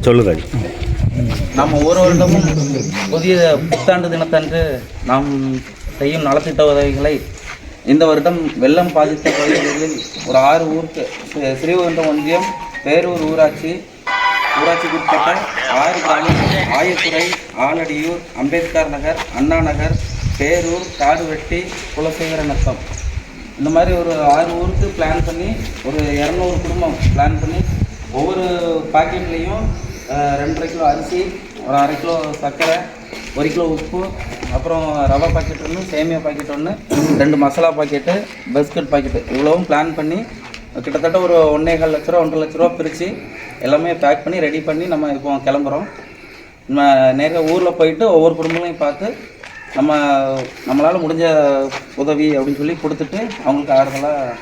சொல்லுங்கள். நம்ம ஒரு வருடமும் புதிய புத்தாண்டு தினத்தன்று நாம் செய்யும் நலத்திட்ட உதவிகளை இந்த வருடம் வெள்ளம் பாதித்த பகுதிகளில் ஒரு ஆறு ஊருக்கு ஸ்ரீ- ஸ்ரீவைகுண்டம் ஒன்றியம் பேரூர் ஊராட்சி ஊராட்சிக்கு உட்பட்ட ஆறு கிராமம் ஆயத்துறை ஆலடியூர் அம்பேத்கர் நகர் அண்ணா நகர் பேரூர் காடுவெட்டி குலசேகர நத்தம். இந்த மாதிரி ஒரு ஆறு ஊருக்கு பிளான் பண்ணி ஒரு இரநூறு குடும்பம் பிளான் பண்ணி ஒவ்வொரு பாக்கெட்லேயும் ரெண்டரை கிலோ அரிசி ஒரு அரை கிலோ சர்க்கரை ஒரு கிலோ உப்பு அப்புறம் ரவா பாக்கெட் ஒன்று சேமியா பாக்கெட் ஒன்று ரெண்டு மசாலா பாக்கெட்டு பிஸ்கட் பாக்கெட்டு. இவ்வளவும் பிளான் பண்ணி கிட்டத்தட்ட ஒரு ஒன்றேகால் லட்ச ரூபா ஒன்றரை லட்ச ரூபா பிரித்து எல்லாமே பேக் பண்ணி ரெடி பண்ணி நம்ம இப்போ கிளம்புறோம். நம்ம நேராக ஊரில் போயிட்டு ஒவ்வொரு குடும்பங்களையும் பார்த்து நம்ம நம்மளால் முடிஞ்ச உதவி அப்படின்னு சொல்லி கொடுத்துட்டு அவங்களுக்கு ஆறுதலாக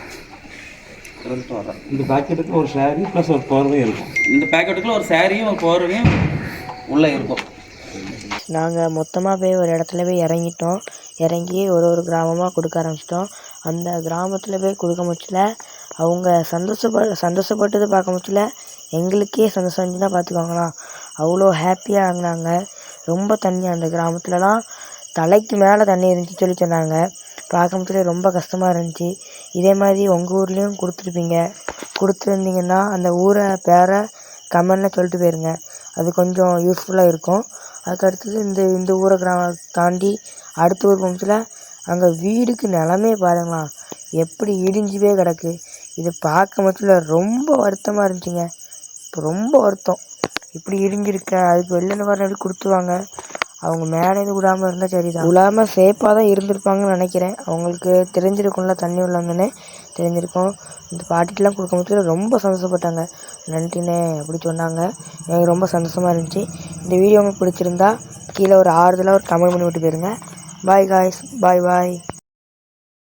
வர்றோம் இந்த பாக்கெட்டுக்கு ஒரு ஷேரி ப்ளஸ் ஒரு போர்வை இருக்கும். இந்த பேக்கெட்டுக்குள்ள ஒரு சாரியும் ஒரு போர்வையும் உள்ளே இருக்கும். நாங்கள் மொத்தமாக போய் ஒரு இடத்துல போய் இறங்கிட்டோம். இறங்கி ஒரு ஒரு கிராமமாக கொடுக்க ஆரம்பிச்சிட்டோம். அந்த கிராமத்தில் போய் கொடுக்க முச்சில் அவங்க சந்தோஷப்ப சந்தோஷப்பட்டது பார்க்க முச்சில் எங்களுக்கே சந்தோஷம் இருந்துச்சுன்னா பார்த்துக்கோங்களேன். அவ்வளோ ஹாப்பியாக இருந்தாங்க. ரொம்ப தண்ணி அந்த கிராமத்துலலாம். தலைக்கு மேலே தண்ணி இருந்துச்சு சொல்லி சொன்னாங்க. பார்க்க ரொம்ப கஷ்டமாக இருந்துச்சு. இதே மாதிரி உங்கள் ஊர்லேயும் கொடுத்துருப்பீங்க. கொடுத்துருந்தீங்கன்னா அந்த ஊரை பேரை கமெண்டில் சொல்லிட்டு போயிருங்க. அது கொஞ்சம் யூஸ்ஃபுல்லாக இருக்கும். அதுக்கு அடுத்தது இந்த இந்த ஊரை கிராமம் தாண்டி அடுத்த ஊர் போகும்போதுல அங்கே வீடுக்கு நிலமே பாருங்களேன் எப்படி இடிஞ்சு போய் கிடக்கு. இது பார்க்க மட்டும் ரொம்ப வருத்தமாக இருந்துச்சுங்க. இப்போ ரொம்ப வருத்தம். இப்படி இடிஞ்சிருக்க அதுக்கு வெளில வர கொடுத்துருவாங்க. அவங்க மேலே விடாமல் இருந்தால் சரிதான். விழாமல் சேஃபாக தான் இருந்திருப்பாங்கன்னு நினைக்கிறேன். அவங்களுக்கு தெரிஞ்சிருக்கும்ல தண்ணி உள்ளவங்கன்னு தெரிஞ்சிருக்கும். இந்த பாட்டிலாம் கொடுக்கும்போது ரொம்ப சந்தோஷப்பட்டாங்க. நன்றிண்ணே அப்படி சொன்னாங்க. எனக்கு ரொம்ப சந்தோஷமாக இருந்துச்சு. இந்த வீடியோ உங்களுக்கு பிடிச்சிருந்தா கீழே ஒரு ஆறுதலாக ஒரு கமெண்ட் பண்ணி விட்டு போயிருங்க. பாய் காய்ஸ் பாய் பாய்